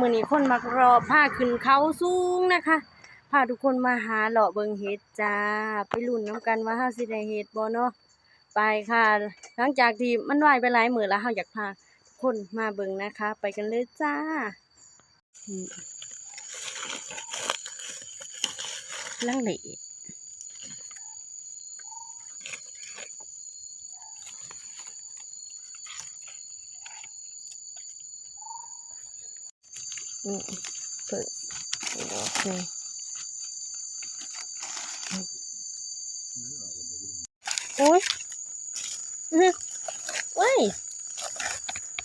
มือนี้คนมารอผ้าขึ้นเขาสูงนะคะพาทุกคนมาหาเลาะเบิงเห็ดจ้า ไปลุ่นน้ำกันว่าเฮาสิได้เห็ดบ่เนาะไปค่ะ หลังจากที่มันว่ายไปหลายมือแล้วเฮาอยากพาทุกคนมาเบิงนะคะ ไปกันเลยจ้าลังเล นี่เปิดโอเคโอ้ยอื้อเย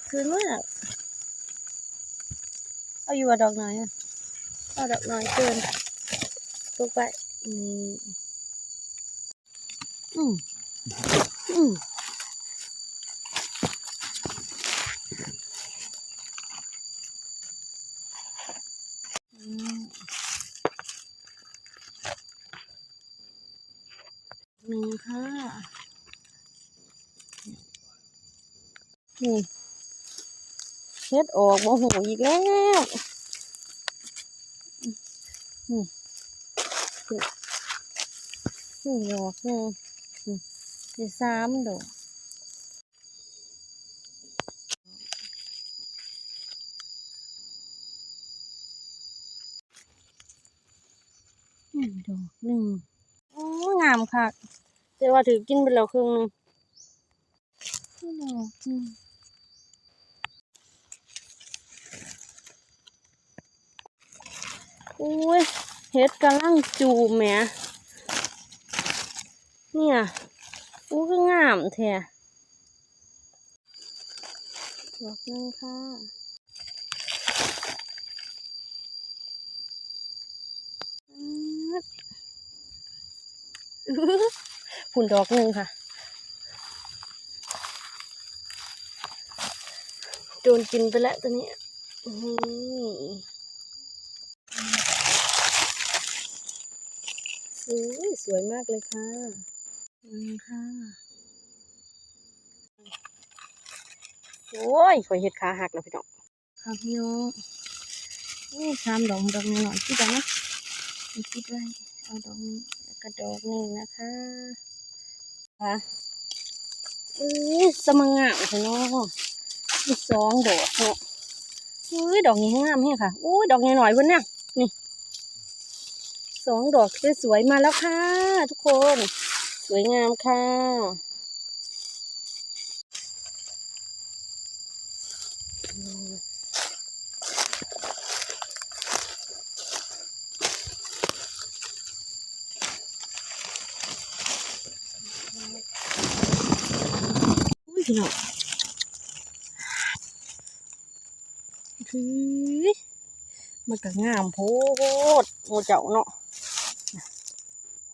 คืนมากเอาอยู่ว่าดอกน้อยอะเอาดอกน้อยเกินตุกไปนี่อืมอืมอืมหนึ่งค่ะ นี่เฮ็ดออกบ่หูอีกแล้วนี่นี่ดอกหนึงนี่นี่สามดอกนี่ดอกหนึ่งโอ้งามค่ะแต่ว่าถือกินไปแล้วครึ่งหนึงดอกหนึ่ง อุ้ยเฮ็ดกำลังจูมแหมเนี่ยอู้คืองามแท้ดอกหนึงค่ะอื้อผุ่นดอกหนึ่งค่ะ โดนกินไปแล้วตัวนี้ อื้อหือสวยสวยมากเลยค่ะอืมค่ะ โอ้ยข่อยเห็ดขาหักแล้วพี่น้องค่ะพี่น้องนี่สามดอกดอกหน่อยคิดเอานะนี่คิดไว้เอาดอกนี้แล้วก็ดอกนี้นะคะค่ะอุ้ยสมังงามพี่น้องมีสองดอกเนาะอุ้ยดอกนี้งามแฮะค่ะอุ้ยดอกหน่อยๆเพิ่นเนี่ย สองดอกสวยๆมาแล้วค่ะ ทุกคน สวยงามค่ะ อุ้ยพี่น้องคือมันก็งามโพดโมเจ้าเนาะ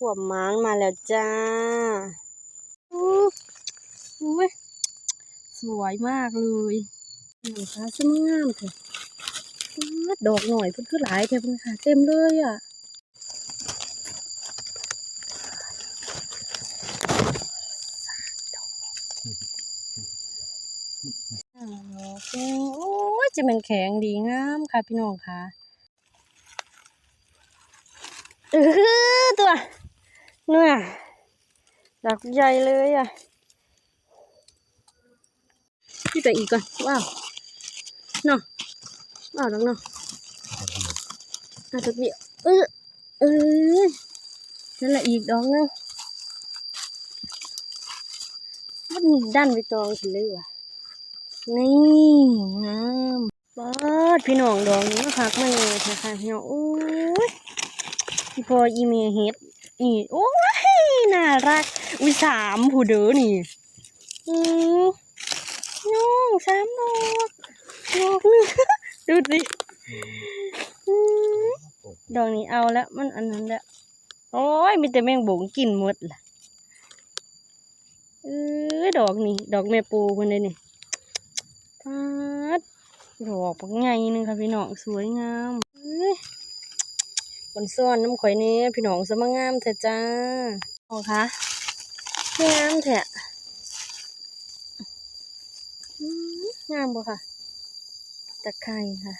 ขวบม้างมาแล้วจ้าอุ้ยสวยมากเลยหนูฟ้าสวยงามเถอะดอกหน่อยเพิ่นคือหลายแถวเพิ่นค่ะ เต็มเลยอะอ่าดอกโอ้ยจะเป็นแข็งดีงามค่ะพี่น้องค่ะเออตัว เนื้อดอกใหญ่เลยอะพี่ไปอีกก่อน ว้าวเนาะว้าวดอกเนาะอะดอกเดียวเออเออนั่นแหละอีกดอกนึงมันดันไปตองฉันเลยว่ะนี่งามบาดพี่น้องดอกนี้มาพักไมาเลยค่ะพี่น้องโอ้ยพี่พออีเมเฮ็ด นี่โอ้ยน่ารัก อุ้ยสามผู้เด้อนี่อืมน้องสามดอกดอกหนึงดูสิดอกนี้เอาแล้วมันอันนั้นแหละโอ้ยมีแต่แมงบงกินหมดล่ะเออดอกนี้ดอกแม่ปูคนเลยนี่ปัดดอกปักใหญ่นึงค่ะพี่น้องสวยงาม เอ้ยบนซ่อนน้ำข่อยเนี้พี่น้องสมางงามแท้จ้าโอ้คะงามแท้งามบ่ค่ะตะไคร้ค่ะ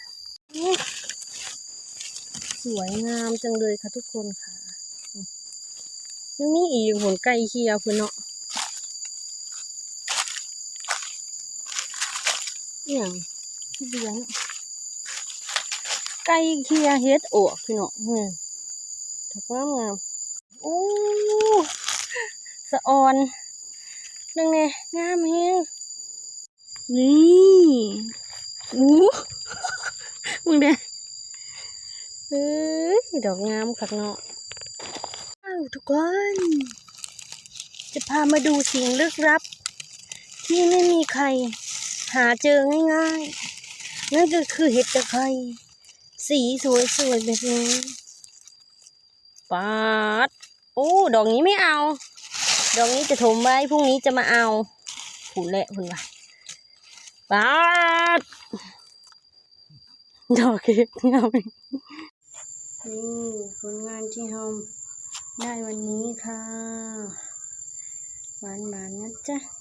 สวยงามจังเลยค่ะทุกคนค่ะยังมีอีกผลไก่เคียวเพื่อนเนาะอหย่างที่เบียง ไก่เคียเฮ็ดอวกพี่เนาะนี่ถักงามงามโอ้สะออนนึงไงงามแฮงนี่อู้มึงเด้เอ้ยดอกงามคักเนาะอ้าวทุกคน จะพามาดูสิ่งลึกลับ ที่ไม่มีใคร หาเจอง่ายๆ นั่นก็คือเห็ดตะไคร้ สีสวยๆแบบนี้ปาดโอ้ดอกนี้ไม่เอา ดอกนี้จะถมไว้พรุ่งนี้จะมาเอาผุนและผุนว่ะปาดดอกเห็ดงามนี่ผลงานที่เราได้วันนี้ค่ะหวานๆนะจ๊ะ